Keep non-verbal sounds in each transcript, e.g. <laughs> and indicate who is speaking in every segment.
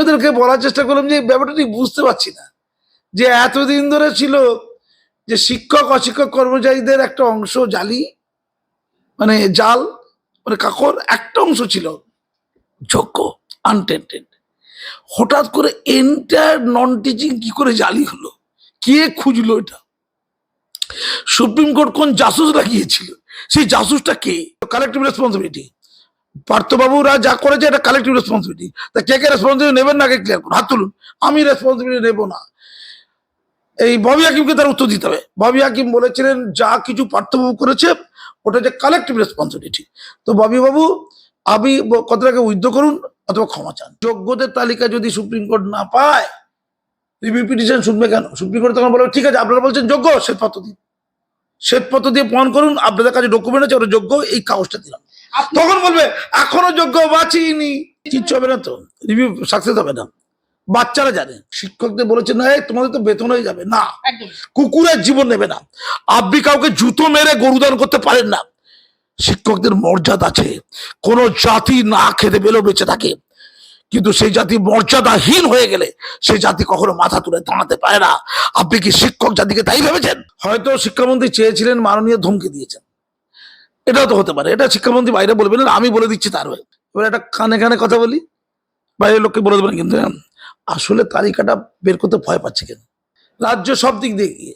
Speaker 1: ওদেরকে বলার চেষ্টা করলাম যে ব্যাপারটা ঠিক বুঝতে পারছি না। যে এতদিন ধরে ছিল যে শিক্ষক, অশিক্ষক কর্মচারীদের একটা অংশ জালি মানে জাল মানে কাকর, একটা অংশ ছিল যোগ্য আনটেন্টেড হঠাৎ করে এন্টায়ার নন টিচিং কি করে জালি হলো? কে খুঁজলো এটা? সুপ্রিম কোর্ট কোন জাসুস লাগিয়েছিল? সেই জাসুসটা কে? কালেকটিভ রেসপন্সিবিলিটি পার্থবাবুরা যা করেছে, এটা কালেকটিভ রেসপন্সিবিলিটি তা কে কে রেসপন্সিবিলিটি নেবেন না আগে ক্লিয়ার করুন? হাত তুলুন। আমি রেসপন্সিবিলিটি নেব না। এই ববি হাকিমকে তার উত্তর দিতে হবে। ববি হাকিম বলেছিলেন, যা কিছু পার্থবাবু করেছে, ওটা যে কালেকটিভ রেসপন্সিবিলিটি তো ববি বাবু, আপনি কথাটাকে উইথ করুন অথবা ক্ষমা চান। যোগ্যদের তালিকা যদি সুপ্রিম কোর্ট না পায় রিভিউ পিটিশন শুনবে কেন? সুপ্রিম কোর্ট তখন বলবে, ঠিক আছে, আপনারা বলছেন যোগ্য, শ্বেতপত্র দিন। শ্বেতপত্র দিয়ে প্রমাণ করুন, আপনাদের কাছে ডকুমেন্ট আছে, ওটা যোগ্য, এই কাগজটা দিলাম। তখন বলবে এখনও যোগ্য বাঁচিনি। কিচ্ছু হবে না তো? রিভিউ সাকসেস হবে না। বাচ্চারা জানে। শিক্ষকদের বলেছে না তোমাদের তো বেতন হয়ে যাবে। না। কুকুরের জীবন নেবে না। আপনি কাউকে জুতো মেরে গরুদান করতে পারেন না। শিক্ষকদের মর্যাদা আছে। কোন জাতি না খেতে পেলেও বেঁচে থাকে। কিন্তু সেই জাতি মর্যাদাহীন হয়ে গেলে সেই জাতি কখনো মাথা তুলে দাঁড়াতে পারে না। আপনি কি শিক্ষক জাতিকে তাই ভেবেছেন? হয়তো শিক্ষামন্ত্রী চেয়েছিলেন মাননীয় ধমকি দিয়েছেন। এটাও তো হতে পারে। এটা শিক্ষামন্ত্রী বাইরে বলবেন না আমি বলে দিচ্ছি তার হয়ে। এবার একটা কানে কানে কথা বলি। বাইরের লোককে বলে দেবেন কিন্তু হ্যাঁ, আসলে তালিকাটা বের করতে ভয় পাচ্ছে কেন? রাজ্য সব দিক দিয়ে এগিয়ে।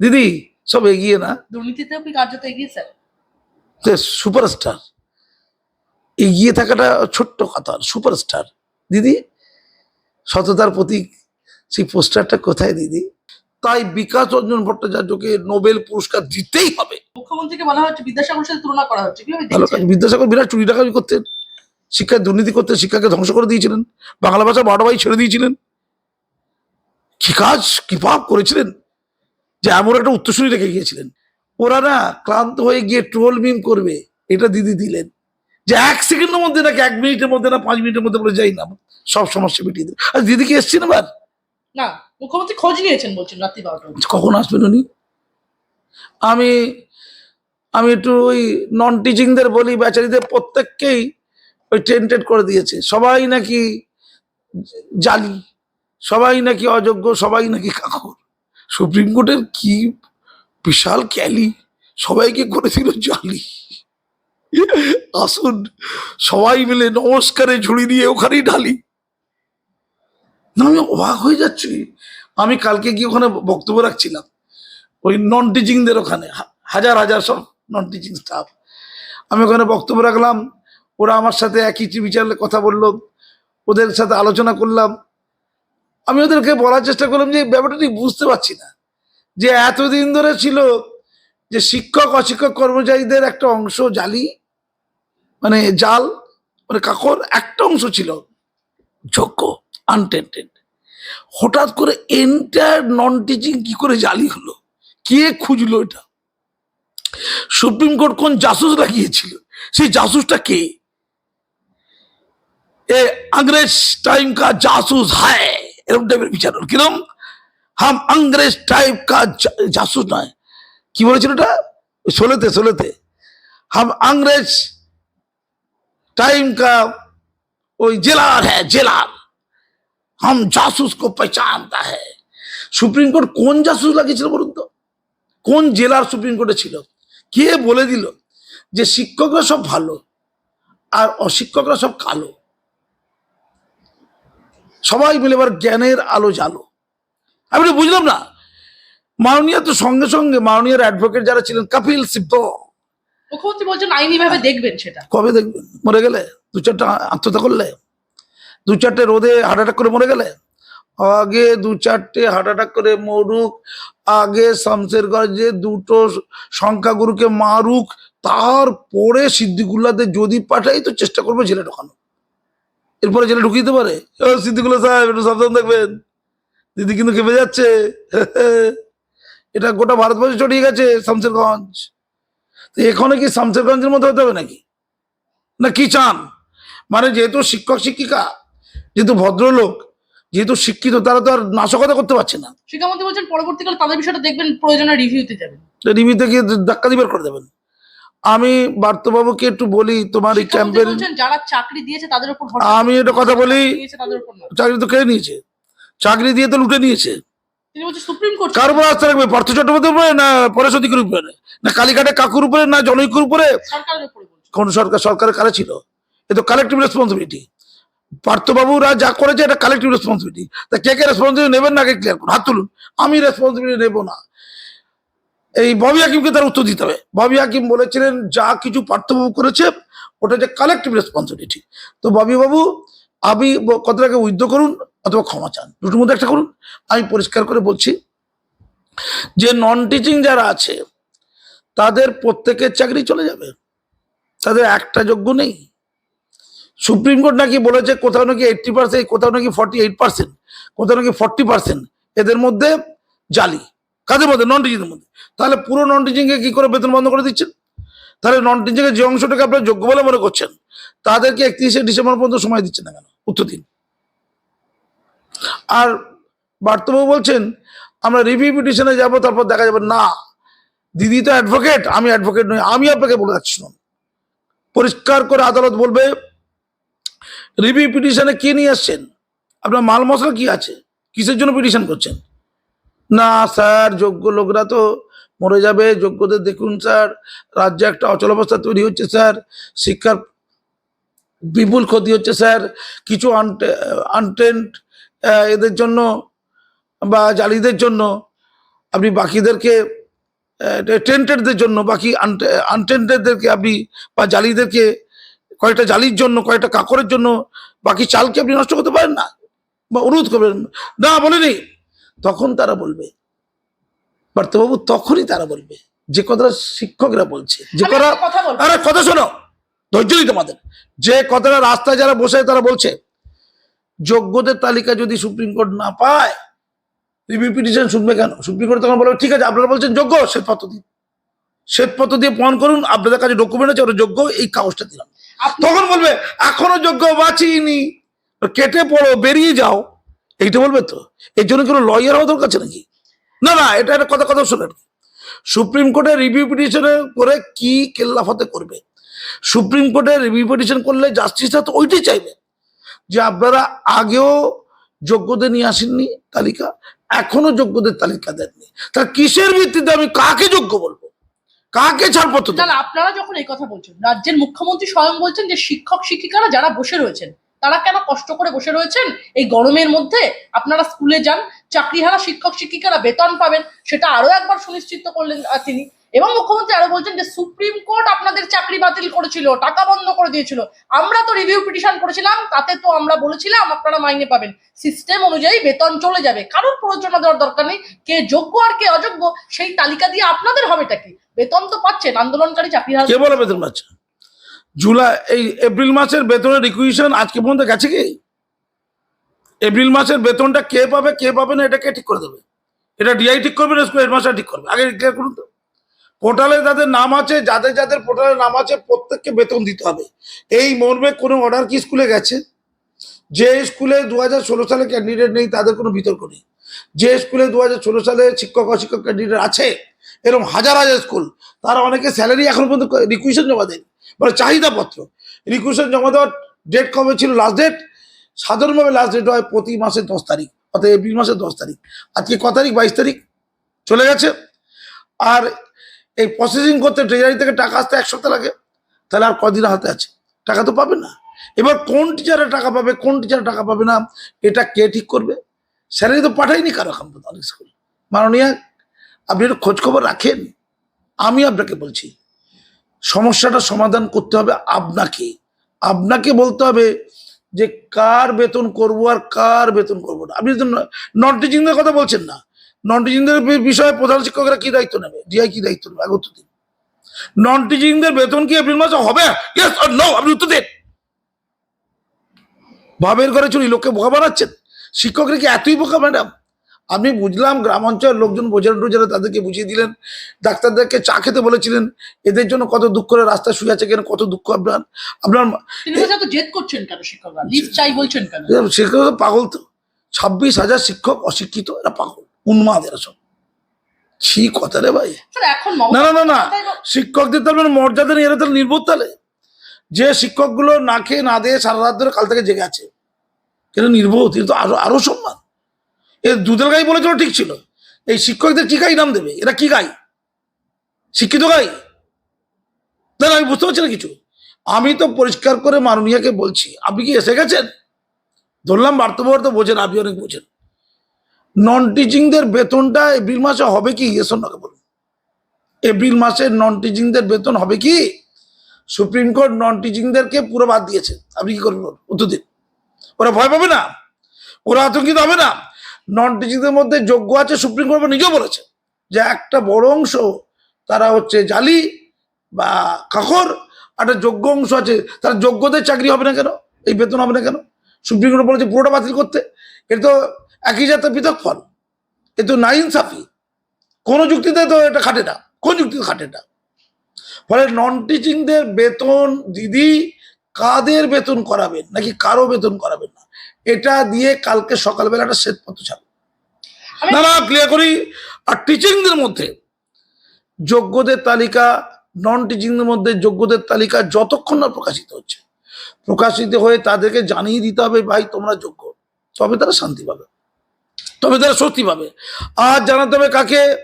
Speaker 1: দিদি সব এগিয়ে না?
Speaker 2: দুর্নীতিতে আপনি কার্যত এগিয়ে স্যার।
Speaker 1: সুপারস্টার। এগিয়ে থাকাটা ছোট্ট কথা সুপারস্টার। দিদি সততার প্রতীক সেই পোস্টারটা কোথায় দিদি? তাই বিকাশ রঞ্জন ভট্টাচার্যকে নোবেল পুরস্কার দিতেই হবে।
Speaker 2: মুখ্যমন্ত্রীকে বলা হচ্ছে বিদ্যাসাগরের সাথে তুলনা করা হচ্ছে।
Speaker 1: বিদ্যাসাগর বিরাট চুরি টাকারি করতেন শিক্ষায় দুর্নীতি করতেন শিক্ষাকে ধ্বংস করে দিয়েছিলেন। বাংলা ভাষা বারোটা বাই ছেড়ে দিয়েছিলেন। কি কাজ কি পাপ করেছিলেন? যে এমন একটা উত্তরসূরি রেখে গিয়েছিলেন। ওরা না ক্লান্ত হয়ে গিয়ে ট্রোল মিম করবে এটা দিদি দিলেন। যে এক সেকেন্ডের মধ্যে নাকি এক মিনিটের মধ্যে না পাঁচ মিনিটের মধ্যে বলে যাই না সব সমস্যা মিটিয়ে দেবে। আর দিদি কি এসছেন এবার?
Speaker 2: না মুখ্যমন্ত্রী খোঁজ নিয়েছেন বলছেন রাত্রি বারোটা
Speaker 1: কখন আসবেন উনি? আমি আমি একটু ওই নন টিচিংদের বলি বেচারিদের প্রত্যেককেই ওই টেন্টেড করে দিয়েছে। সবাই নাকি জালি, সবাই নাকি অযোগ্য, সবাই নাকি কাকর। সুপ্রিম কোর্টের কি বিশাল ক্যালি, সবাইকে করেছিল জালি। আসুন, সবাই মিলে নমস্কারে ঝুড়ি দিয়ে ওখানেই ঢালি। না, আমি অবাক হয়ে যাচ্ছি। আমি কালকে গিয়ে ওখানে বক্তব্য রাখছিলাম। ওই নন টিচিংদের ওখানে হাজার হাজার সব নন টিচিং স্টাফ আমি ওখানে বক্তব্য রাখলাম, ওরা আমার সাথে একই বিচারে কথা বলল, ওদের সাথে আলোচনা করলাম। আমি ওদেরকে বলার চেষ্টা করলাম যে ব্যাপারটা ঠিক বুঝতে পারছি না। যে এতদিন ধরে ছিল যে শিক্ষক, অশিক্ষক কর্মচারীদের একটা অংশ জালি মানে জাল মানে কাকর, একটা অংশ ছিল যোগ্য আনটেন্টেড হঠাৎ করে এন্টায়ার নন টিচিং কি করে জালি হলো? কে খুঁজলো এটা? সুপ্রিম কোর্ট কোন জাসুস লাগিয়েছিল? সেই জাসুসটা কে? এ আংরেজ টাইম কা জাসুস হায়, এরকম টাইপের বিচার কিরম? হাম আংরেজ টাইপ কা জাসুস নয়। কি বলেছিল ওটা? সোলেতে সোলেতে হাম আংরেজ টাইম কা ওই জেলার হ্যাঁ জেলার। হাম জাসুস কো পেচানতা হ্যাঁ সুপ্রিম কোর্ট কোন জাসুস লাগিয়েছিল বলুন তো? কোন জেলার সুপ্রিম কোর্টে ছিল? কে বলে দিল যে শিক্ষকরা সব ভালো আর অশিক্ষকরা সব কালো? সবাই মিলে এবার জ্ঞানের আলো জালো আমি তো বুঝলাম না। মাননীয় তো সঙ্গে সঙ্গে মাননীয় অ্যাডভোকেট যারা ছিলেন কপিল সিব্বল
Speaker 2: মুখ্যমন্ত্রী বলছেন আইনি ভাবে দেখবেন সেটা।
Speaker 1: কবে দেখবেন? মরে গেলে? দু চারটা আত্মহত্যা করলে? দু চারটে রোদে হার্ট অ্যাটাক করে মরে গেলে? আগে দু চারটে হার্ট অ্যাটাক করে মরুক, আগে শামসেরগঞ্জে দুটো সংখ্যাগুরুকে মারুক, তারপরে সিদ্দিকুল্লাতে যদি পাঠাই তো চেষ্টা করব জেলে ঢোকানো এরপরে জেলে ঢুকিয়ে দিতে পারে। ও সিদ্দিকুল্লাহ সাহেব, একটু সাবধান দেখবেন দিদি কিন্তু খেপে যাচ্ছে। <laughs> এটা গোটা ভারতবর্ষে ছড়িয়ে গেছে শামসেরগঞ্জ তো এখানে কি শামসেরগঞ্জের মধ্যে হতে হবে নাকি? না কি চান? মানে যেহেতু শিক্ষক, শিক্ষিকা, যেহেতু ভদ্রলোক যেহেতু শিক্ষিত তারা তো আর নাশকতা করতে পারছে না।
Speaker 2: শিক্ষামন্ত্রী বলছেন পরবর্তীকালে তাদের বিষয়টা দেখবেন প্রয়োজনে রিভিউতে যাবেন।
Speaker 1: রিভিউতে গিয়ে ধাক্কা দিবার করে দেবেন। আমি বার্তবাবুকে একটু বলি তোমার এই ক্যাম্পের
Speaker 2: যারা চাকরি দিয়েছে তাদের উপর
Speaker 1: আমি একটা কথা বলি চাকরি তো কেড়ে নিয়েছে? চাকরি দিয়ে তো লুটে নিয়েছে।
Speaker 2: সুপ্রিম কোর্ট
Speaker 1: কার উপর আস্থা রাখবে? পার্থ চট্টোপাধ্যায়ের উপরে না পরেশ অধিকারীর উপরে? না কালীঘাটে কাকুর উপরে না জনৈকুর উপরে? কোন সরকার সরকারের কারা ছিল? এ তো কালেকটিভ রেসপন্সিবিলিটি পার্থবাবুরা যা করেছে এটা কালেকটিভ রেসপন্সিবিলিটি তা কে কে রেসপন্সিবিলিটি নেবেন না আগে ক্লিয়ার করুন? হাত তুলুন। আমি রেসপন্সিবিলিটি নেব না। এই ববি হাকিমকে তার উত্তর দিতে হবে। ববি হাকিম বলেছিলেন, যা কিছু পার্থবাবু করেছে, ওটা যে কালেকটিভ রেসপন্সিবিলিটি তো ববি বাবু আমি কতটাকে উইথ করুন অথবা ক্ষমা চান। দুটোর মধ্যে একটা করুন। আমি পরিষ্কার করে বলছি যে নন টিচিং যারা আছে, তাদের প্রত্যেকের চাকরি চলে যাবে। তাদের একটা যোগ্য নেই। সুপ্রিম কোর্ট নাকি বলেছে কোথাও নাকি এইটটি পার্সেন্ট কোথাও নাকি ফর্টি এইট পার্সেন্ট কোথাও নাকি ফর্টি পার্সেন্ট এদের মধ্যে জালি। কাদের মধ্যে? নন টিচিংয়ের মধ্যে। তাহলে পুরো নন টিচিংকে কি করে বেতন বন্ধ করে দিচ্ছেন? তাহলে নন টিচিংয়ের যে অংশটাকে আপনারা যোগ্য বলে মনে করছেন, তাদেরকে একত্রিশে ডিসেম্বর পর্যন্ত সময় দিচ্ছেন না কেন? উত্তর দিন। আর বার্তবাবু বলছেন, আমরা রিভিউ পিটিশনে যাব, তারপর দেখা যাবে, না, দিদি তো অ্যাডভোকেট আমি অ্যাডভোকেট নই, আমি আপনাকে বলে যাচ্ছি। পরিষ্কার করে আদালত বলবে রিভিউ পিটিশনে কে নিয়ে আসছেন? আপনার মাল মশলা কি আছে? কিসের জন্য পিটিশন করছেন? না, স্যার, যোগ্য লোকরা তো মরে যাবে। যোগ্যদের দেখুন, স্যার, রাজ্যে একটা অচল অবস্থা তৈরি হচ্ছে, স্যার। শিক্ষার বিপুল ক্ষতি হচ্ছে, স্যার। কিছু আনটেন্ট এদের জন্য বা জালিদের জন্য আপনি বাকিদেরকে টেন্টেডদের জন্য, বাকি আনটেন্টেডদেরকে আপনি বা জালিদেরকে কয়েকটা জালির জন্য কয়েকটা কাকরের জন্য বাকি চালকে আপনি নষ্ট করতে পারেন না বা অনুরোধ করবেন না বলেনি। তখন তারা বলবে বার্তাবাবু তখনই তারা বলবে যে কথাটা শিক্ষকরা বলছে যে কথা আরে কথা শোনো ধৈর্য দিই তোমাদের। যে কথাটা রাস্তায় যারা বসে তারা বলছে যোগ্যদের তালিকা যদি সুপ্রিম কোর্ট না পায় রিভিউ পিটিশন শুনবে কেন? সুপ্রিম কোর্ট তখন বলবে ঠিক আছে আপনারা বলছেন যোগ্য শ্বেতপত্র দিন শ্বেতপত্র দিয়ে প্রমাণ করুন আপনাদের কাছে ডকুমেন্ট আছে ওরা যোগ্য এই কাগজটা দিলাম। তখন বলবে এখনও যোগ্য বাঁচিনি। কেটে পড়ো বেরিয়ে যাও। এইটা বলবে তো? এর জন্য কোনো লয়ার হওয়া দরকার আছে নাকি? না না এটা একটা কথা কথা শোনেন। সুপ্রিম কোর্টে রিভিউ পিটিশনে করে কি কেল্লাফতে করবে? সুপ্রিম কোর্টে রিভিউ পিটিশন করলে জাস্টিসরা তো ওইটাই চাইবে যে আপনারা আগেও যোগ্যদের নিয়ে আসেননি তালিকা এখনও যোগ্যদের তালিকা দেননি। তা কিসের ভিত্তিতে আমি কাকে যোগ্য বলব? কাকে ছাড়পত্র
Speaker 2: না আপনারা যখন এই কথা বলছেন, রাজ্যের মুখ্যমন্ত্রী স্বয়ং বলছেন যে শিক্ষক, শিক্ষিকারা যারা বসে রয়েছেন, তারা কেন কষ্ট করে বসে রয়েছেন? এই গরমের মধ্যে আপনারা স্কুলে যান, চাকরিহারা শিক্ষক, শিক্ষিকারা বেতন পাবেন, সেটা আরও একবার সুনিশ্চিত করলেন তিনি। এবং মুখ্যমন্ত্রী আরও বলছেন যে সুপ্রিম কোর্ট আপনাদের চাকরি বাতিল করেছিল, টাকা বন্ধ করে দিয়েছিল। আমরা তো রিভিউ পিটিশন করেছিলাম, তাতে তো আমরা বলেছিলাম, আপনারা মাইনে পাবেন। সিস্টেম অনুযায়ী বেতন চলে যাবে। কারোর প্রয়োজনা দেওয়ার দরকার নেই। কে যোগ্য আর কে অযোগ্য, সেই তালিকা দিয়ে আপনাদের হবেটা কি? বেতন তো পাচ্ছেন, আন্দোলনকারী চাকরিহারা
Speaker 1: কে বলে বেতন পাচ্ছে? জুলাই, এই এপ্রিল মাসের বেতনের রিকুইশন আজকে পর্যন্ত গেছে কি? এপ্রিল মাসের বেতনটা কে পাবে কে পাবে না এটা কে ঠিক করে দেবে। এটা ডিআই ঠিক করবে না স্কুল হেডমাস্টার ঠিক করবে। আগে ক্লিয়ার করুন তো। পোর্টালে যাদের নাম আছে, যাদের যাদের পোর্টালে নাম আছে, প্রত্যেককে বেতন দিতে হবে। এই মর্মে কোনো অর্ডার কি স্কুলে গেছে? যে স্কুলে দু হাজার ষোলো সালে ক্যান্ডিডেট নেই, তাদের কোনো বিতর্ক নেই। যে স্কুলে দু হাজার ষোলো সালে শিক্ষক, অশিক্ষক ক্যান্ডিডেট আছে এরকম হাজার হাজার স্কুল, তারা অনেকে স্যালারি এখন পর্যন্ত রিকুয়েশন জমা দেয়নি। মানে চাহিদাপত্র। রিকুইশন জমা দেওয়ার ডেট কবে ছিল? লাস্ট ডেট সাধারণভাবে লাস্ট ডেট হয় প্রতি মাসের দশ তারিখ, অর্থাৎ এপ্রিল মাসের দশ তারিখ। আজকে ক তারিখ? বাইশ তারিখ। চলে গেছে। আর এই প্রসেসিং করতে ট্রেজারি থেকে টাকা আসতে এক সপ্তাহ লাগে। তাহলে আর কদিন হাতে আছে? টাকা তো পাবে না। এবার কোন টিচারে টাকা পাবে, কোন টিচারে টাকা পাবে না, এটা কে ঠিক করবে? স্যালারি তো পাঠায়নি কারও এখন অনেক স্কুল। মাননীয় আপনি একটু খোঁজখবর রাখেন। আমি আপনাকে বলছি, সমস্যাটা সমাধান করতে হবে আপনাকে। আপনাকে বলতে হবে যে কার বেতন করব আর কার বেতন করব না। আপনি নন টিচিংদের কথা বলছেন না। নন টিচিংদের বিষয়ে প্রধান শিক্ষকরা কি দায়িত্ব নেবে? ডিআই কি দায়িত্ব নেবে আগত দিন? নন টিচিংদের বেতন কি এপ্রিল মাসে হবে? নো আপনি উত্তর দিন। ভাবের ঘরে চুরি, লোককে বোকা বানাচ্ছেন? শিক্ষকরা কি এতই বোকা ম্যাডাম আমি বুঝলাম গ্রাম অঞ্চলের লোকজন বোঝানো টোঝানো তাদেরকে বুঝিয়ে দিলেন। ডাক্তারদেরকে চা খেতে বলেছিলেন এদের জন্য কত দুঃখ করে রাস্তা শুয়ে আছে কেন কত দুঃখ আপনার? আপনার শিক্ষক পাগল তো। ছাব্বিশ হাজার শিক্ষক অশিক্ষিত এরা পাগল উন্মাদ এরা সব। ছি কথা রে ভাই।
Speaker 2: এখন
Speaker 1: না না না না। শিক্ষকদের তার মানে মর্যাদা নেই এরা তাহলে নির্বোধ তাহলে। যে শিক্ষকগুলো না খেয়ে না দিয়ে সারা রাত ধরে কাল থেকে জেগে আছে এটা নির্বোধ কিন্তু আরও আরও সম্মান। এ দুধের গাই বলেছিল ঠিক ছিল। এই শিক্ষকদের কি গাই নাম দেবে? এরা কি গাই? শিক্ষিত গাই? না, আমি বুঝতে পারছি না কিছু। আমি তো পরিষ্কার করে মাননীয়াকে বলছি আপনি কি এসে গেছেন? ধরলাম বার্তা তো বোঝেন আপনি অনেক বোঝেন। নন টিচিংদের বেতনটা এপ্রিল মাসে হবে কি? এসন নাকে বলুন। এপ্রিল মাসে নন টিচিংদের বেতন হবে কি? সুপ্রিম কোর্ট নন টিচিংদেরকে পুরো বাদ দিয়েছে। আপনি কি করবেন? উত্তর দিন। ওরা ভয় পাবে না? ওরা আতঙ্কিত হবে না? নন টিচিংদের মধ্যে যোগ্য আছে সুপ্রিম কোর্ট নিজেও বলেছে যে একটা বড় অংশ তারা হচ্ছে জালি বা কাকর একটা যোগ্য অংশ আছে, তারা যোগ্যদের চাকরি হবে না কেন? এই বেতন হবে না কেন? সুপ্রিম কোর্ট বলেছে পুরোটা বাতিল করতে। এটা তো একই জাতের পৃথক ফল। এ তো না ইনসাফি কোনো যুক্তিতে তো এটা খাটে না। কোন যুক্তিতে খাটে না। ফলে নন টিচিংদের বেতন দিদি কাদের বেতন করাবেন? নাকি কারও বেতন করাবেন না? এটা দিয়ে কালকে সকালবেলা একটা শ্বেতপত্র ছাড়বে না না ক্লিয়ার করি। আর টিচিংদের মধ্যে যোগ্যদের তালিকা নন টিচিংদের মধ্যে যোগ্যদের তালিকা যতক্ষণ না প্রকাশিত হচ্ছে প্রকাশিত হয়ে তাদেরকে জানিয়ে দিতে হবে ভাই তোমরা যোগ্য। তবে তারা শান্তি পাবে। তবে তারা স্বস্তি পাবে। আর জানাতে হবে কাকে?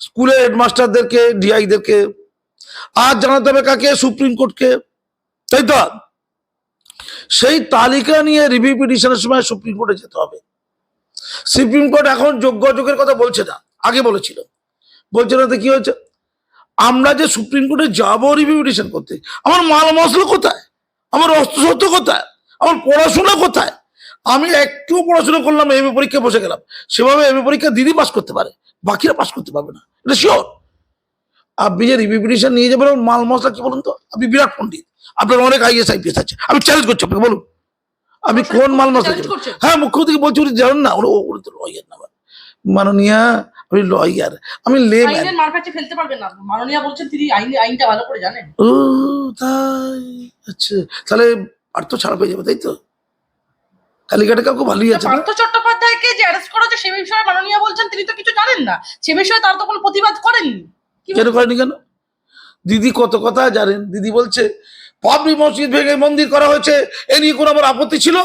Speaker 1: স্কুলের হেডমাস্টারদেরকে ডিআইদেরকে আর জানাতে হবে কাকে? সুপ্রিম কোর্টকে। তাই তো? সেই তালিকা নিয়ে রিভিউ পিটিশনের সময় সুপ্রিম কোর্টে যেতে হবে। সুপ্রিম কোর্ট এখন যোগ্য যোগের কথা বলছে না, আগে বলেছিল। বলছে না তো কি হয়েছে? আমরা যে সুপ্রিম কোর্টে যাব রিভিউ পিটিশন করতে, আমার মাল মশলা কোথায়? আমার অস্ত্রশস্ত্র কোথায়? আমার পড়াশোনা কোথায়? আমি একটু পড়াশোনা করলাম এম এ পরীক্ষা বসে গেলাম। সেভাবে এম এ পরীক্ষা দিদি পাস করতে পারে, বাকিরা পাস করতে পারবে না। এটা শিওর আপনি যে রিভিউ পিটিশন নিয়ে যাবেন মাল মশলা কি বলুন তো? আপনি বিরাট পণ্ডিত। আপনার অনেক আইএস আইপিএস আছে। আমি চ্যালেঞ্জ করছি আপনাকে বলুন। আপনি কোন মাল মশলা? হ্যাঁ মুখ্যমন্ত্রী বলছি উনি জানেন না। উনি তো লয়ার না মাননীয়া আমি লয়ার আমি
Speaker 2: মারপ্যাচে ফেলতে পারবেন না। মাননীয়া বলছেন তিনি আইন আইনটা ভালো করে জানেন।
Speaker 1: ও তাই। আচ্ছা তাহলে আর তো ছাড়া পেয়ে যাবে তাই তো? কালীঘাটে কাউকে ভালোই আছে
Speaker 2: পার্থ চট্টোপাধ্যায়কে যে অ্যারেস্ট করা হচ্ছে সে বিষয়ে মাননীয়া বলছেন তিনি তো কিছু জানেন না। সে বিষয়ে তার তো কোনো প্রতিবাদ করেননি।
Speaker 1: কেন করেনি কেন? দিদি কত কথা জানেন? দিদি বলছে পাবলি মসজিদ ভেঙে মন্দির করা হয়েছে এ নিয়ে কোনো আমার আপত্তি ছিল?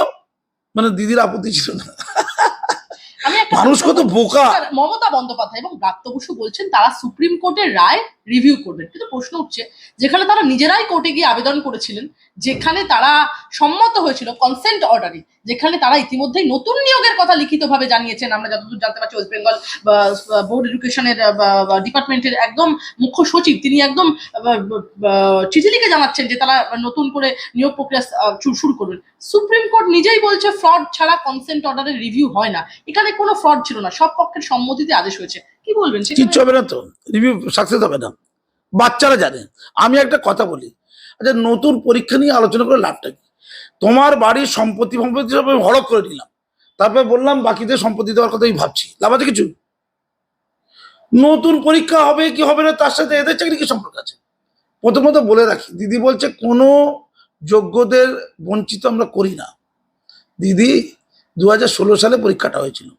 Speaker 1: মানে দিদির আপত্তি ছিল না। মানুষ কত বোকা।
Speaker 2: মমতা বন্দ্যোপাধ্যায় এবং ব্রাত্য বসু বলছেন তারা সুপ্রিম কোর্টের রায় রিভিউ করবেন। কিন্তু প্রশ্ন উঠছে যেখানে তারা নিজেরাই কোর্টে গিয়ে আবেদন করেছিলেন, যেখানে তারা সম্মত হয়েছিল কনসেন্ট অর্ডারে যেখানে তারা ইতিমধ্যেই নতুন নিয়োগের কথা লিখিতভাবে জানিয়েছেন, আমরা যতদূর জানতে পারছি ওয়েস্ট বেঙ্গল বোর্ড এডুকেশনের ডিপার্টমেন্টের একদম মুখ্য সচিব, তিনি একদম চিঠি লিখে জানাচ্ছেন যে তারা নতুন করে নিয়োগ প্রক্রিয়া শুরু করবেন। সুপ্রিম কোর্ট নিজেই বলছে ফ্রড ছাড়া কনসেন্ট অর্ডারের রিভিউ হয় না। এখানে কোনো ফ্রড ছিল না, সব পক্ষের সম্মতিতে আদেশ হয়েছে। কি বলবেন
Speaker 1: কিচ্ছু হবে না তো। রিভিউ সাকসেস হবে না। বাচ্চারা জানে। আমি একটা কথা বলি। আচ্ছা নতুন পরীক্ষা নিয়ে আলোচনা করে লাভটা কি? তোমার বাড়ির সম্পত্তি সম্পত্তি সব হড়ক করে নিলাম তারপরে বললাম, বাকিদের সম্পত্তি দেওয়ার কথা আমি ভাবছি। লাভ আছে কিছু? নতুন পরীক্ষা হবে কি হবে না, তার সাথে এদের চাকরি কি সম্পর্ক আছে? প্রথমত বলে রাখি, দিদি বলছে, কোনো যোগ্যদের বঞ্চিত আমরা করি না। দিদি দু হাজার ষোলো সালে পরীক্ষাটা হয়েছিল।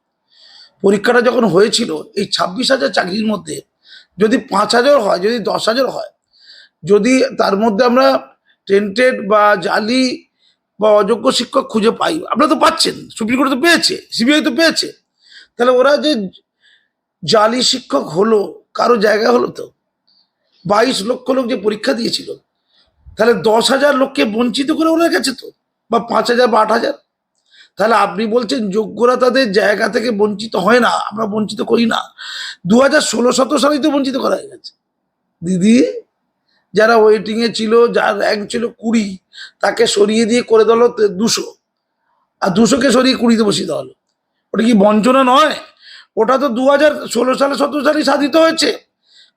Speaker 1: পরীক্ষাটা যখন হয়েছিল, এই ছাব্বিশ হাজার চাকরির মধ্যে যদি পাঁচ হাজার হয়, যদি দশ হাজার হয়, যদি তার মধ্যে আমরা টেন্টেড বা জালি বা অযোগ্য শিক্ষক খুঁজে পাই আপনারা তো পাচ্ছেন, সুপ্রিম কোর্ট তো পেয়েছে, সিবিআই তো পেয়েছে, তাহলে ওরা যে জালি শিক্ষক হলো, কারও জায়গা হলো তো? বাইশ লক্ষ লোক যে পরীক্ষা দিয়েছিল, তাহলে দশ হাজার লোককে বঞ্চিত করে ওরা গেছে তো? বা পাঁচ হাজার বা আট হাজার? তাহলে আপনি বলছেন যোগ্যরা তাদের জায়গা থেকে বঞ্চিত হয় না, আমরা বঞ্চিত করি না। দু হাজার ষোলো সতেরো সালেই তো বঞ্চিত করা হয়ে গেছে। দিদি, যারা ওয়েটিংয়ে ছিল, যার র্যাঙ্ক ছিল কুড়ি, তাকে সরিয়ে দিয়ে করে হলো দুশো। আর দুশোকে সরিয়ে কুড়িতে বসিয়ে দেওয়া হলো। ওটা কি বঞ্চনা নয়? ওটা তো দু হাজার ষোলো সালে সতেরো সালেই সাধিত হয়েছে।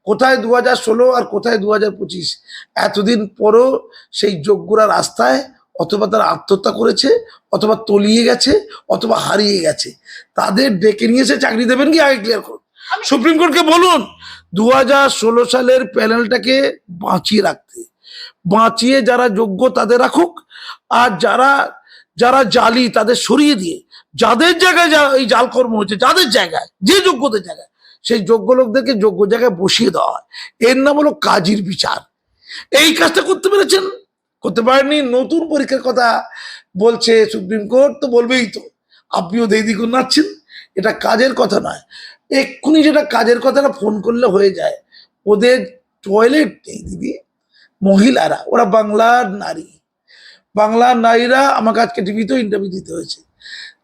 Speaker 1: কোথায় দু হাজার ষোলো আর কোথায় দু হাজার পঁচিশ? এতদিন পরও সেই যোগ্যরা রাস্তায় অথবা তারা আত্মহত্যা করেছে অথবা তলিয়ে গেছে অথবা হারিয়ে গেছে। তাদের ডেকে নিয়ে এসে চাকরি দেবেন কি? আগে ক্লিয়ার করুন। সুপ্রিম কোর্টকে বলুন দু হাজার ষোলো সালের প্যানেলটাকে বাঁচিয়ে রাখতে। বাঁচিয়ে যারা যোগ্য তাদের রাখুক আর যারা যারা জালি তাদের সরিয়ে দিয়ে যাদের জায়গায় যা এই জালকর্ম হচ্ছে যাদের জায়গায় যে যোগ্যদের জায়গায় সেই যোগ্য লোকদেরকে যোগ্য জায়গায় বসিয়ে দেওয়া হয়। এর নাম হলো কাজীর বিচার। এই কাজটা করতে পেরেছেন? করতে পারেননি। নতুন পরীক্ষার কথা বলছে সুপ্রিম কোর্ট, তো বলবেই তো। আপনিও দেদি নাচ্ছেন। এটা কাজের কথা নয়। এক্ষুনি যেটা কাজের কথাটা ফোন করলে হয়ে যায়। ওদের টয়লেট নেই দিদি। মহিলারা, ওরা বাংলার নারী। বাংলার নারীরা আমাকে আজকে টিভিতেও ইন্টারভিউ দিতে হয়েছে।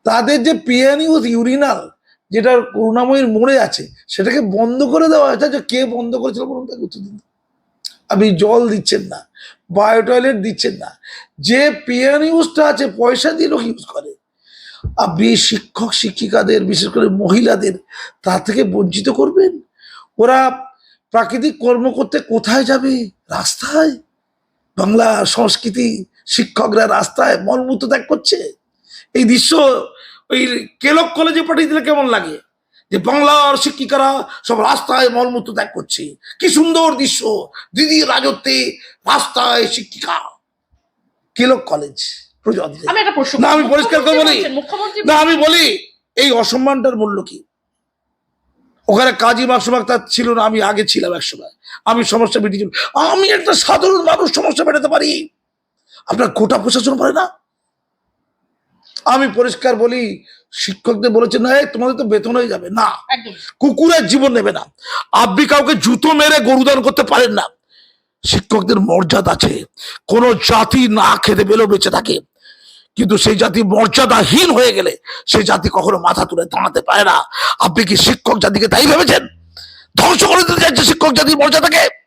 Speaker 1: তাদের যে পিয়ানিউস ইউরিনাল যেটা করুণাময়ীর মোড়ে আছে, সেটাকে বন্ধ করে দেওয়া হয়েছে। যে কে বন্ধ করেছিল বলুন তাকে উত্তর দিন। আপনি জল দিচ্ছেন না। বায়ো টয়লেট দিচ্ছেন না। যে পিয়ানিউসটা আছে, পয়সা দিয়ে লোক ইউজ করে। আপনি শিক্ষক শিক্ষিকাদের, বিশেষ করে মহিলাদের তা থেকে বঞ্চিত করবেন? ওরা প্রাকৃতিক কর্ম করতে কোথায় যাবে? রাস্তায়? বাংলা সংস্কৃতি শিক্ষকরা রাস্তায় মলমূত্র ত্যাগ করছে? এই দৃশ্য ওই কেলক কলেজে পাঠিয়ে দিলে কেমন লাগে? যে বাংলার শিক্ষিকারা সব রাস্তায় মলমূত্র ত্যাগ করছে। কি সুন্দর দৃশ্য। দিদি রাজত্বে রাস্তায় শিক্ষিকা। কেলক কলেজ
Speaker 2: আমি
Speaker 1: না, আমি পরিষ্কার করে বলি। না। আমি বলি এই অসম্মানটার মূল্য কি? ওখানে কাজী মাসুম আক্তার ছিল না আমি আগে ছিলাম এক সময় আমি সমস্যা মিটিয়েছি আমি একটা সাধারণ মানুষ সমস্যা মেটাতে পারি। আপনার গোটা প্রশাসন পারে না? আমি পরিষ্কার বলি শিক্ষকদের বলেছে না তোমাদের তো বেতন হয়ে যাবে। না। কুকুরের জীবন নেবে না। আপনি কাউকে জুতো মেরে গরুদান করতে পারেন না। শিক্ষকদের মর্যাদা আছে। কোন জাতি না খেতে পেলেও বেঁচে থাকে। কিন্তু সেই জাতি মর্যাদাহীন হয়ে গেলে সেই জাতি কখনো মাথা তুলে দাঁড়াতে পারে না। আপনি কি শিক্ষক জাতিকে তাই ভেবেছেন? ধ্বংস করে দিতে চাইছে শিক্ষক জাতির মর্যাদাকে?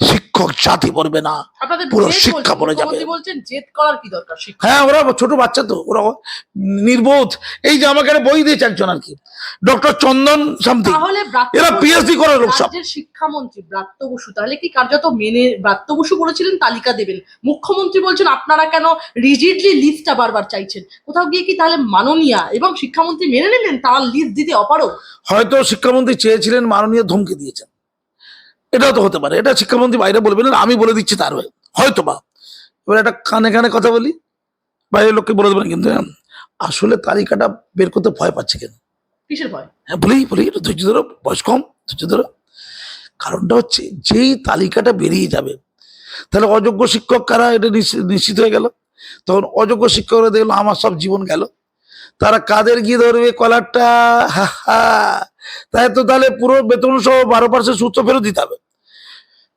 Speaker 1: শিক্ষক জাতি পড়বে না পুরো শিক্ষা পড়ে যাবে। হ্যাঁ ওরা ছোট বাচ্চা তো ওরা নির্বোধ। এই যে আমাকে বই দিয়েছে একজন আর কি ডক্টর চন্দন সামথিং এরা পিএইচডি করে লোক সব।
Speaker 2: শিক্ষামন্ত্রী ব্রাত্য বসু তাহলে কি কার্যত মেনে ব্রাত্য বসু বলেছিলেন তালিকা দেবেন? মুখ্যমন্ত্রী বলছেন আপনারা কেন রিজিডলি লিস্টটা বারবার চাইছেন? কোথাও গিয়ে কি তাহলে মাননীয়া এবং শিক্ষামন্ত্রী মেনে নিলেন? তারা লিস্ট দিতে অপারক
Speaker 1: হয়তো শিক্ষামন্ত্রী চেয়েছিলেন মাননীয় ধমকে দিয়েছেন। এটাও তো হতে পারে। এটা শিক্ষামন্ত্রী বাইরে বলবেন না আমি বলে দিচ্ছি তার হয়ে। হয়তো বা। এবার একটা কানে কানে কথা বলি। বাইরের লোককে বলে দেবেন কিন্তু হ্যাঁ, আসলে তালিকাটা বের করতে ভয় পাচ্ছে কেন?
Speaker 2: কিসের ভয়?
Speaker 1: হ্যাঁ বলি বলি একটু ধৈর্য ধরো বয়স কম ধৈর্য ধরো। কারণটা হচ্ছে যেই তালিকাটা বেরিয়ে যাবে তাহলে অযোগ্য শিক্ষক কারা এটা নিশ্চিত হয়ে গেল। তখন অযোগ্য শিক্ষকরা দেখল আমার সব জীবন গেল। তারা কাদের গিয়ে ধরবে কলারটা? হা হা। তাই তো তাহলে পুরো বেতন সহ বারো পার্সেন্ট তো ফেরত দিতে হবে।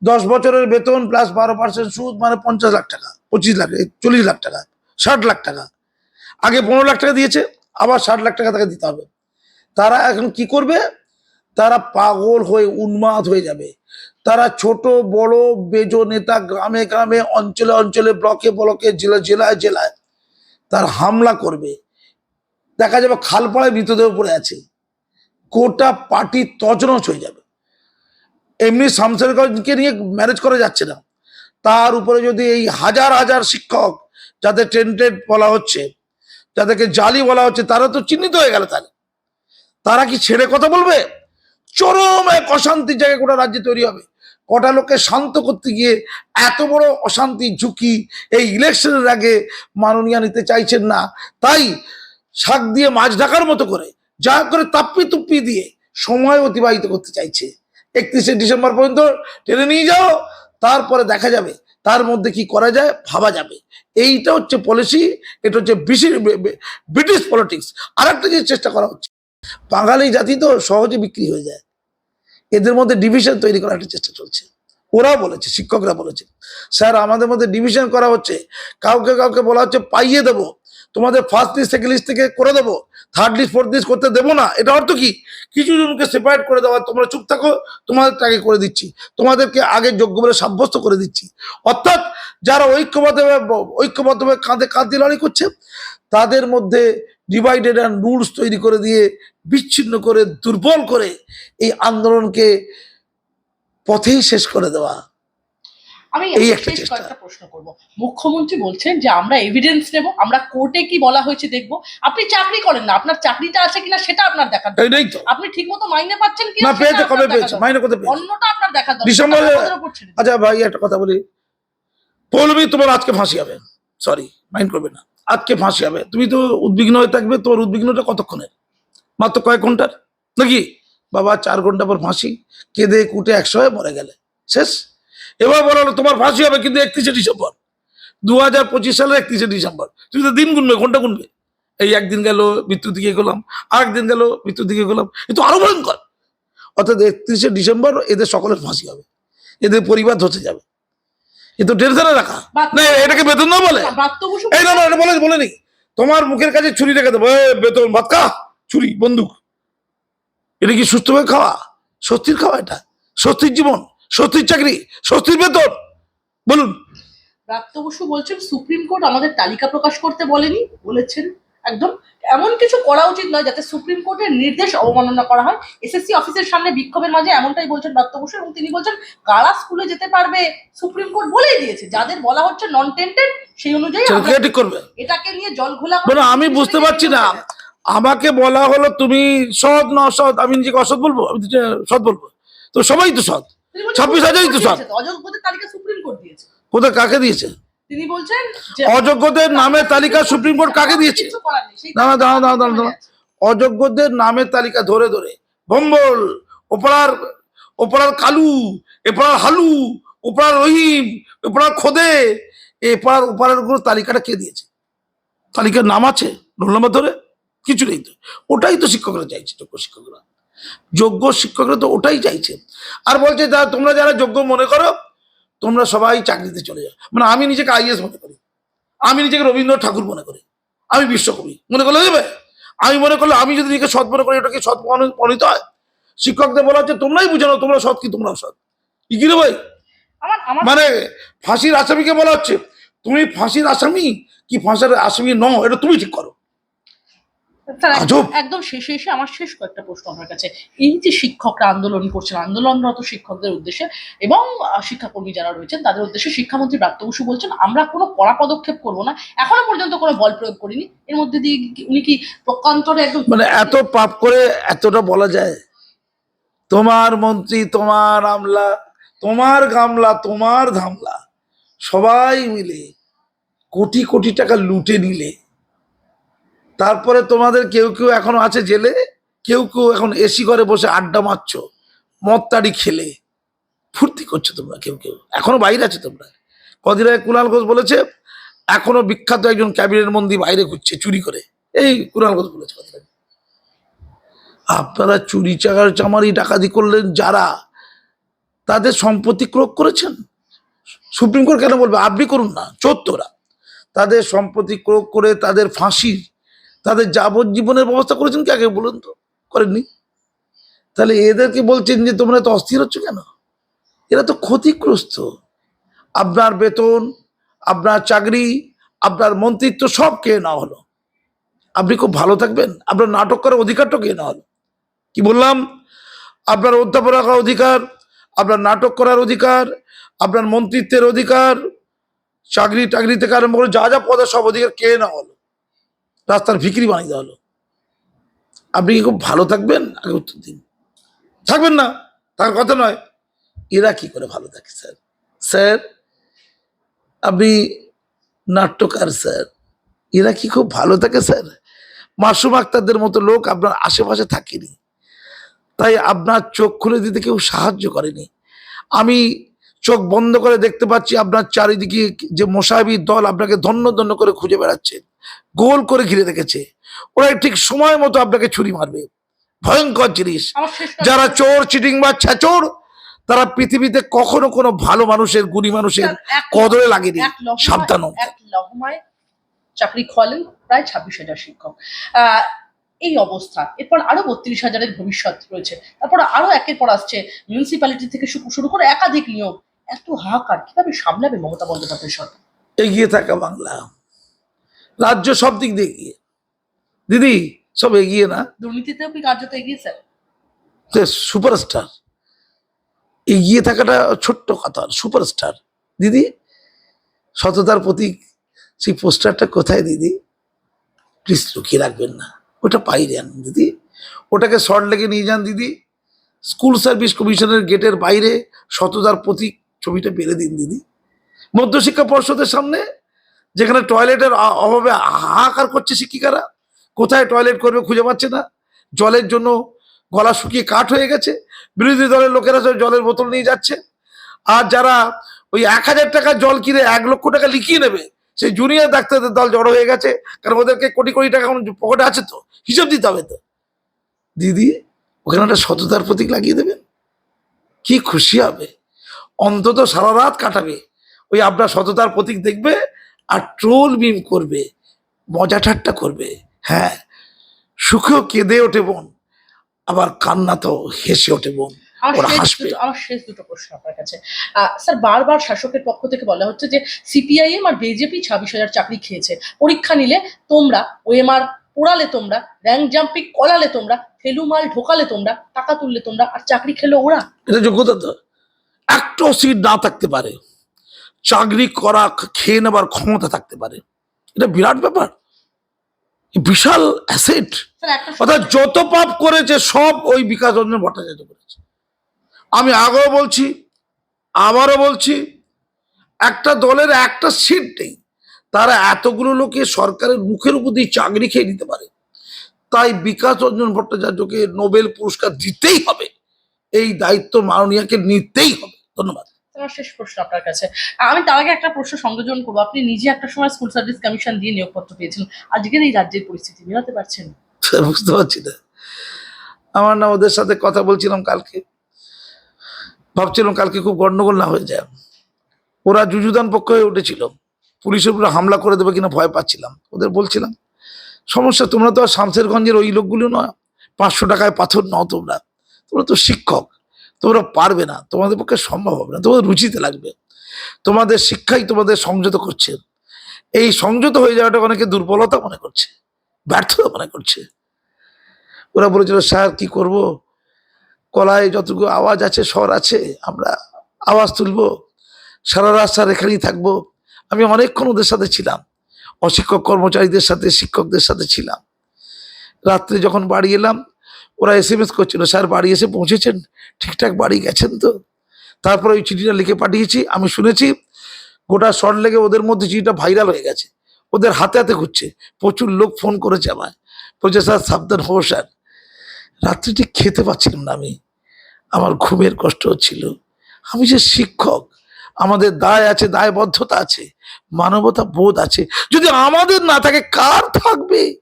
Speaker 1: দশ বছরের বেতন প্লাস বারো পার্সেন্ট সুদ মানে পঞ্চাশ লাখ টাকা, পঁচিশ লাখ চল্লিশ লাখ টাকা, ষাট লাখ টাকা। আগে পনেরো লাখ টাকা দিয়েছে, আবার ষাট লাখ টাকা তাকে দিতে হবে। তারা এখন কি করবে? তারা পাগল হয়ে উন্মাদ হয়ে যাবে। তারা ছোট, বড়, বেজ নেতা, গ্রামে গ্রামে, অঞ্চলে অঞ্চলে, ব্লকে ব্লকে জেলা জেলায় জেলায় তার হামলা করবে। দেখা যাবে খালপাড়ায় মৃতদেহ পড়ে আছে। গোটা পার্টি তজনস হয়ে যাবে। এমনি শামসেরগঞ্জকে নিয়ে ম্যানেজ করা যাচ্ছে না। তার উপরে যদি এই হাজার হাজার শিক্ষক যাদের টেন্টেড বলা হচ্ছে, যাদেরকে জালি বলা হচ্ছে, তারা তো চিহ্নিত হয়ে গেল তাহলে। তারা কি ছেড়ে কথা বলবে? চরম এক অশান্তির জায়গায় গোটা রাজ্যে তৈরি হবে। কটা লোককে শান্ত করতে গিয়ে এত বড় অশান্তি, ঝুঁকি, এই ইলেকশনের আগে মাননীয় নিতে চাইছেন না। তাই শাক দিয়ে মাছ ঢাকার মতো করে, যা করে তাপ্পি তুপ্পি দিয়ে সময় অতিবাহিত করতে চাইছে। একত্রিশে ডিসেম্বর পর্যন্ত টেনে নিয়ে যাও, তারপরে দেখা যাবে তার মধ্যে কি করা যায়, ভাবা যাবে। এইটা হচ্ছে পলিসি এটা হচ্ছে ব্রিটিশ পলিটিক্স আর একটা যে চেষ্টা করা হচ্ছে, বাঙালি জাতি তো সহজে বিক্রি হয়ে যায়। এদের মধ্যে ডিভিশন তৈরি করার একটা চেষ্টা চলছে। ওরাও বলেছে, শিক্ষকরা বলেছে। স্যার, আমাদের মধ্যে ডিভিশন করা হচ্ছে। কাউকে কাউকে বলা হচ্ছে পাইয়ে দেবো। তোমাদের ফার্স্ট লিস্ট সেকেন্ড লিস্ট থেকে করে দেবো। থার্ড লিস্ট ফোর্থ লিস্ট করতে দেবো না। এটা অর্থ কি? কিছু জনকে সেপারেট করে দেওয়া, তোমরা চুপ থাকো তোমাদেরকে আগে করে দিচ্ছি। তোমাদেরকে আগে যোগ্য বলে সাব্যস্ত করে দিচ্ছি। অর্থাৎ যারা ঐক্যবদ্ধভাবে ঐক্যবদ্ধভাবে কাঁধে কাঁধ দিয়ে লড়াই করছে, তাদের মধ্যে ডিভাইডেড অ্যান্ড রুলস তৈরি করে দিয়ে, বিচ্ছিন্ন করে, দুর্বল করে এই আন্দোলনকে পথেই শেষ করে দেওয়া।
Speaker 2: আমি
Speaker 1: এই
Speaker 2: একটা
Speaker 1: চেষ্টা।
Speaker 2: কয়েকটা প্রশ্ন করব। মুখ্যমন্ত্রী বলছেন যে আমরা এভিডেন্স নেব আমরা কোর্টে কি বলা হয়েছে দেখব। আপনি চাকরি করেন না আপনার চাকরিটা আছে কিনা সেটা আপনার দেখার আপনি ঠিকমতো মাইনে পাচ্ছেন কিনা
Speaker 1: না পেয়েছে কবে পেয়েছে? মাইনে কত পেয়েছে?
Speaker 2: অন্যটা আপনার দেখা দরকার।
Speaker 1: ডিসেম্বরে-। আচ্ছা ভাই একটা কথা বলি। পৌলমী তোমার আজকে ফাঁসি হবে। সরি মাইন্ড করবে না। আজকে ফাঁসি হবে। তুমি তো উদ্বিগ্ন হয়ে থাকবে তোমার উদ্বিগ্নটা কতক্ষণের মাত্র কয়েক ঘণ্টার? নাকি? বাবা চার ঘণ্টা পর ফাঁসি। কেঁদে কুটে একশো হয়ে মরে গেলে। শেষ? এবার বলা হলো তোমার ফাঁসি হবে কিন্তু একত্রিশে ডিসেম্বর। দু হাজার পঁচিশ সালের একত্রিশে ডিসেম্বর। তুমি তো দিন গুনবে ঘণ্টা গুনবে। এই একদিন গেল মৃত্যুর দিকে গেলাম আর একদিন গেল মৃত্যুর দিকে গেলাম এ তো আরও ভয়ঙ্কর। অর্থাৎ একত্রিশে ডিসেম্বর এদের সকলের ফাঁসি হবে। এদের পরিবার ধসে যাবে। এ তো টেনশনে রাখা। না এটাকে বেতন না বলে এই না না এটা বলে বলে নি তোমার মুখের কাছে ছুরি রেখে দেবো। বেতন ভাত খা। ছুরি বন্দুক। এটা কি সুস্থভাবে খাওয়া? স্বস্তির খাওয়া এটা? স্বস্তির জীবন? স্বস্তির চাকরি স্বস্তির বেতন। বলুন।
Speaker 2: বসু বলছেন সুপ্রিম কোর্ট আমাদের তালিকা প্রকাশ করতে বলেনি বলেছেন একদম। এমন কিছু করা উচিত নয় যাতে সুপ্রিম কোর্টের নির্দেশ অবমাননা করা হয়। এসএসসি অফিসের সামনে বিক্ষোভের মাঝে এমনটাই বলছেন ব্রাত্য বসু এবং তিনি বলছেন কারা স্কুলে যেতে পারবে? সুপ্রিম কোর্ট বলেই দিয়েছে। যাদের বলা হচ্ছে নন টেন্টেড সেই অনুযায়ী
Speaker 1: ঠিক করবে।
Speaker 2: এটাকে নিয়ে জল ঘোলা
Speaker 1: আমি বুঝতে পারছি না। আমাকে বলা হলো তুমি সৎ না অসৎ আমি নিজেকে অসৎ বলব? আমি সৎ বলব। তো সবাই তো সৎ। ছাব্বিশ হাজারই তো সব।
Speaker 2: অযোগ্যদের তালিকা সুপ্রিম কোর্ট দিয়েছে।
Speaker 1: কোথায় কাকে দিয়েছে?
Speaker 2: তিনি বলছেন
Speaker 1: অযোগ্যদের নামের তালিকা সুপ্রিম কোর্ট কাকে দিয়েছে? দাঁড়া, দাঁড়া, দাঁড়া, দাঁড়া, অযোগ্যদের নামের তালিকা ধরে ধরে। ভম্বল ওপরার ওপরার কালু এপাড়ার হালু ওপরার রহিম ওপরার খোদে এপাড়ার ওপারেরগুলো তালিকাটা কে দিয়েছে? তালিকার নাম আছে রোল নাম্বার ধরে? কিছু নেই তো। ওটাই তো শিক্ষকরা চাইছে যোগ্য শিক্ষকরা। যোগ্য শিক্ষকরা তো ওটাই চাইছে। আর বলছে যা তোমরা যারা যোগ্য মনে করো তোমরা সবাই চাকরিতে চলে যাও। মানে আমি নিজেকে আইএস মনে করি। আমি নিজেকে রবীন্দ্র ঠাকুর মনে করি। আমি বিশ্বকবি। মনে করলে দেবে আমি মনে করলে আমি যদি নিজেকে সৎ মনে করি এটা কি সৎ মনোনীত হয়? শিক্ষকদের বলা হচ্ছে তোমরাই বুঝানো তোমরা সৎ কি তোমরা সৎ। কি কি রে ভাই মানে ফাঁসির আসামিকে বলা হচ্ছে তুমি ফাঁসির আসামি কি ফাঁসির আসামি ন এটা তুমি ঠিক করো।
Speaker 2: একদম- শেষে এসে আমার শেষ কয়েকটা প্রশ্ন আপনার কাছে। এই যে শিক্ষকরা আন্দোলন করছেন আন্দোলনরত শিক্ষকদের উদ্দেশ্যে এবং শিক্ষাকর্মী যারা রয়েছেন তাদের উদ্দেশ্যে শিক্ষামন্ত্রী ব্রাত্য বসু বলছেন আমরা কোনো কড়া পদক্ষেপ করব না। এখনও পর্যন্ত কোনো বল প্রয়োগ করিনি। এর মধ্যে দিয়ে উনি কি প্রকান্তরে একদম
Speaker 1: মানে এত পাপ করে এতটা বলা যায়? তোমার মন্ত্রী তোমার আমলা তোমার গামলা তোমার ধামলা সবাই মিলে কোটি কোটি টাকা লুটে নিলে তারপরে তোমাদের কেউ কেউ এখনও আছে জেলে? কেউ কেউ এখন এসি ঘরে বসে আড্ডা মারছ মদতাড়ি খেলে। ফুর্তি করছ তোমরা কেউ কেউ। এখনও বাইরে আছে তোমরা। কদিন আগে কুণাল ঘোষ বলেছে, এখনও বিখ্যাত একজন ক্যাবিনেট মন্ত্রী বাইরে ঘুরছে চুরি করে। এই কুণাল ঘোষ বলেছে আপনারা চুরি চাকার চামারি, ডাকাতি করলেন যারা, তাদের সম্পত্তি ক্রোক করেছেন? সুপ্রিম কোর্ট কেন বলবে? আপনি করুন না চোদ্দরা তাদের সম্পত্তি ক্রোক করে তাদের ফাঁসির তাদের যাবজ্জীবনের ব্যবস্থা করেছেন কে? আগে বলুন তো, করেননি? তাহলে এদেরকে বলছেন যে তোমরা তো অস্থির হচ্ছ কেন? এরা তো ক্ষতিগ্রস্ত। আপনার বেতন, আপনার চাকরি, আপনার মন্ত্রিত্ব সব কে নেওয়া হলো? আপনি খুব ভালো থাকবেন। আপনার নাটক করার অধিকারটা কে নেওয়া হলো? কি বললাম? আপনার অধ্যাপনা করার অধিকার, আপনার নাটক করার অধিকার, আপনার মন্ত্রিত্বের অধিকার চাকরি টাকরি থেকে আরম্ভ করে যা যা পদের সব অধিকার কে না হলো? রাস্তার ভিকিরি বানিয়ে দেওয়া হলো। আপনি কি খুব ভালো থাকবেন? আগে উত্তর দিন। থাকবেন না, তার কথা নয়। এরা কি করে ভালো থাকে, স্যার? স্যার, আপনি নাট্যকার, স্যার। এরা কি খুব ভালো থাকে, স্যার? মাসুম আক্তারদের মতো লোক আপনার আশেপাশে থাকেনি। তাই আপনার চোখ খুলে দিতে কেউ সাহায্য করেনি। আমি চোখ বন্ধ করে দেখতে পাচ্ছি আপনার চারিদিকে যে মোসাহিবির দল আপনাকে ধন্য ধন্য করে খুঁজে বেড়াচ্ছে। গোল করে ঘিরে রেখেছে। ওরা ঠিক সময় মতো আপনাকে ছুরি মারবে। ভয়ঙ্কর জিনিস। যারা চোর চিটিং বা ছেচোর তারা পৃথিবীতে কখনো কোনো ভালো মানুষের গুণী মানুষের কদরে লাগেনি। সাবধান
Speaker 2: চাকরি খোয়ালেন প্রায় ছাব্বিশ হাজার শিক্ষক। আহ, এই অবস্থা। এরপর আরও বত্রিশ হাজারের ভবিষ্যৎ রয়েছে। তারপর আরও একের পর আসছে মিউনিসিপ্যালিটি থেকে শুরু করে একাধিক নিয়োগ। এত হাহাকার। কীভাবে সামলাবে মমতা বন্দ্যোপাধ্যায় সরকার?
Speaker 1: এগিয়ে থাকা বাংলা। রাজ্য সব দিক দিয়ে এগিয়ে। দিদি সব এগিয়ে না?
Speaker 2: দুর্নীতিতেও কি কার্যত এগিয়েছে
Speaker 1: সুপারস্টার। এগিয়ে থাকাটা ছোট্ট কথা সুপারস্টার। দিদি সততার প্রতীক সেই পোস্টারটা কোথায় দিদি? প্লিজ লুকিয়ে রাখবেন না ওটা পাই যান দিদি। ওটাকে শর্ট লেগে নিয়ে যান দিদি। স্কুল সার্ভিস কমিশনের গেটের বাইরে সততার প্রতীক ছবিটা বেড়ে দিন দিদি। মধ্যশিক্ষা পর্ষদের সামনে যেখানে টয়লেটের অভাবে হাহাকার করছে শিক্ষিকারা, কোথায় টয়লেট করবে খুঁজে পাচ্ছে না। জলের জন্য গলা শুকিয়ে কাঠ হয়ে গেছে। বিরোধী দলের লোকেরা সব জলের বোতল নিয়ে যাচ্ছে। আর যারা ওই এক হাজার টাকা জল কিনে এক লক্ষ টাকা লিখিয়ে নেবে, সেই জুনিয়র ডাক্তারদের দল জড়ো হয়ে গেছে। কারণ ওদেরকে কোটি কোটি টাকা পকেটে আছে তো, হিসাব দিতে হবে তো। দিদি, ওখানে একটা সততার প্রতীক লাগিয়ে দেবেন। কি খুশি হবে। অন্তত সারা রাত কাটাবে। ওই আপনার সততার প্রতীক দেখবে আর ট্রোল বিম করবে মজা ঠাট্টা করবে হ্যাঁ। সুখেও কেঁদে ওঠে বোন আবার কান্না তো হেসে ওঠে বোন
Speaker 2: আমার শেষ দুটো প্রশ্ন আপনার কাছে। স্যার বারবার শাসকের পক্ষ থেকে বলা হচ্ছে যে সিপিআইএম আর বিজেপি ছাব্বিশ হাজার চাকরি খেয়েছে। পরীক্ষা নিলে তোমরা ওএমআর পোড়ালে তোমরা র্যাঙ্ক জাম্পিং করালে তোমরা ফেলুমাল ঢোকালে তোমরা টাকা তুললে তোমরা আর চাকরি খেলো ওরা।
Speaker 1: এটা যোগ্যতা তো। একটাও সিট না থাকতে পারে। চাকরি করা খেয়ে নেবার ক্ষমতা থাকতে পারে। এটা বিরাট ব্যাপার। বিশাল অ্যাসেট অর্থাৎ যত পাপ করেছে সব ওই বিকাশ রঞ্জন ভট্টাচার্য করেছে। আমি আগেও বলছি আবারও বলছি একটা দলের একটা সিট নেই। তারা এতগুলো লোকে সরকারের মুখের উপর দিয়ে চাকরি খেয়ে নিতে পারে। তাই বিকাশ রঞ্জন ভট্টাচার্যকে নোবেল পুরস্কার দিতেই হবে। এই দায়িত্ব মাননীয়াকে নিতেই হবে। ধন্যবাদ।
Speaker 2: আমার শেষ প্রশ্ন আপনার কাছে। আমি তার আগে একটা প্রশ্ন সংযোজন করব। আপনি নিজে একটা সময় স্কুল সার্ভিস কমিশন দিয়ে নিয়োগপত্র পেয়েছেন। আজকের এই রাজ্যের পরিস্থিতি, মেলাতে পারছেন? <laughs>
Speaker 1: বুঝতে পারছি না। আমার না ওদের সাথে কথা বলছিলাম কালকে। ভাবছিলাম কালকে খুব গন্ডগোল না হয়ে যায়। ওরা যুযুদান পক্ষ হয়ে উঠেছিল। পুলিশের উপরে হামলা করে দেবে কিনা ভয় পাচ্ছিলাম। ওদের বলছিলাম, সমস্যা, তোমরা তো আর শামসেরগঞ্জের ওই লোকগুলো নয়। পাঁচশো টাকায় পাথর নাও তোমরা। তোমরা তো শিক্ষক। তোমরা পারবে না, তোমাদের পক্ষে সম্ভব হবে না, তোমাদের রুচিতে লাগবে। তোমাদের শিক্ষাই তোমাদের সংযত করছে। এই সংযত হয়ে যাওয়াটা অনেকে দুর্বলতা মনে করছে, ব্যর্থতা মনে করছে। ওরা বলেছিল, স্যার, কি করব? কলায় যতটুকু আওয়াজ আছে, স্বর আছে, আমরা আওয়াজ তুলবো। সারা রাস্তার এখানেই থাকব। আমি অনেকক্ষণ ওদের সাথে ছিলাম। অশিক্ষক কর্মচারীদের সাথে, শিক্ষকদের সাথে ছিলাম। রাত্রে যখন বাড়ি এলাম ওরা এস এম এস করছিল, স্যার, বাড়ি এসে পৌঁছেছেন? ঠিকঠাক বাড়ি গেছেন তো? তারপরে ওই চিঠিটা লিখে পাঠিয়েছি, আমি শুনেছি, গোটা শর্ট লেগে ওদের মধ্যে চিঠিটা ভাইরাল হয়ে গেছে। ওদের হাতে হাতে ঘুরছে, প্রচুর লোক ফোন করেছে আমায়। বলছে, স্যার, সাবধান হব স্যার। রাত্রি ঠিক খেতে পাচ্ছিলাম না আমি। আমার ঘুমের কষ্ট হচ্ছিল। আমি যে শিক্ষক, আমাদের দায় আছে, দায়বদ্ধতা আছে, মানবতা বোধ আছে। যদি আমাদের না থাকে, কার থাকবে?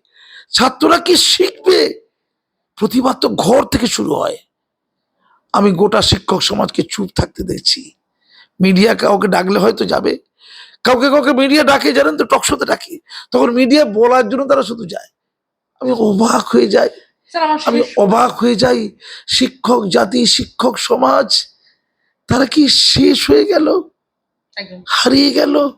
Speaker 1: ছাত্ররা কি শিখবে? প্রতিবাদ তো ঘর থেকে শুরু হয়। আমি গোটা শিক্ষক সমাজকে চুপ থাকতে দেখছি। মিডিয়া কাউকে ডাকলে হয়তো যাবে। কাউকে কাউকে মিডিয়া ডাকে জানেন তো টকশোতে ডাকে। তখন মিডিয়া বলার জন্য তারা শুধু যায়। আমি অবাক হয়ে যাই। আমি অবাক হয়ে যাই। শিক্ষক জাতি শিক্ষক সমাজ তারা কি শেষ হয়ে গেল? হারিয়ে গেল?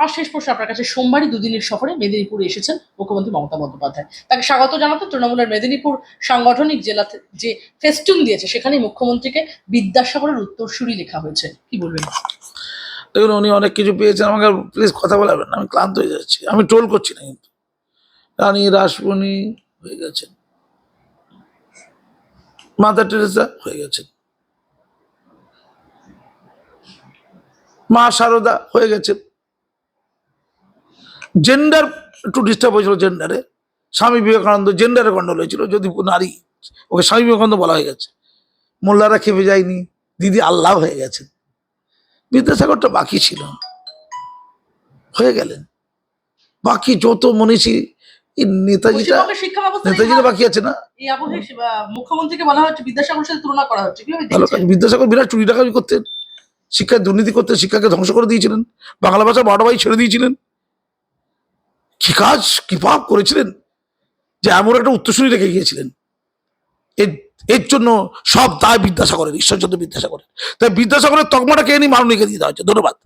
Speaker 2: আমার শেষ প্রশ্ন আপনার কাছে। সোমবারই দুদিনের সফরে মেদিনীপুরে এসেছেন মুখ্যমন্ত্রী মমতা বন্দ্যোপাধ্যায়। তাকে স্বাগত জানাতে তৃণমূলের মেদিনীপুর সাংগঠনিক জেলাতে যে ফেস্টুন দিয়েছে সেখানে মুখ্যমন্ত্রীকে বিদ্যাসাগরের উত্তরসূরি লেখা হয়েছে। কি বলবেন?
Speaker 1: দেখুন, উনি অনেক কিছু পেয়েছেন, আমাকে প্লিজ কথা বলাবেন আমি ক্লান্ত হয়ে যাচ্ছি। আমি টোল করছি না কিন্তু। রানী রাসমণি হয়ে গেছেন। মাদার টেরেসা হয়ে গেছেন। মা সারদা হয়ে গেছেন। জেন্ডার একটু ডিস্টার্ব হয়েছিল জেন্ডারে স্বামী বিবেকানন্দ জেন্ডারে গন্ডল হয়েছিল যদি নারী ওকে স্বামী বিবেকানন্দ বলা হয়ে গেছে মোল্লারা খেপে যায়নি দিদি আল্লাহ হয়ে গেছেন বিদ্যাসাগরটা বাকি ছিল হয়ে গেলেন বাকি যত মনীষী এই নেতাজিটা নেতাজিটা বাকি আছে না
Speaker 2: মুখ্যমন্ত্রীকে বলা হচ্ছে সাথে তুলনা করা হচ্ছে
Speaker 1: বিদ্যাসাগর বিরাট চুরি টাকামি করতেন শিক্ষায় দুর্নীতি করতেন শিক্ষাকে ধ্বংস করে দিয়েছিলেন বাংলা ভাষা বারো ভাই ছেড়ে দিয়েছিলেন কি কাজ, কি পাপ করেছিলেন? যে এমন একটা উত্তরসূরি রেখে গিয়েছিলেন। এর এর জন্য সব দায় বিদ্যাসাগরের, ঈশ্বরচন্দ্র বিদ্যাসাগরের। তাই বিদ্যাসাগরের তকমাটা কে নিয়ে মাননীকে দিয়ে দেওয়া হচ্ছে ধন্যবাদ।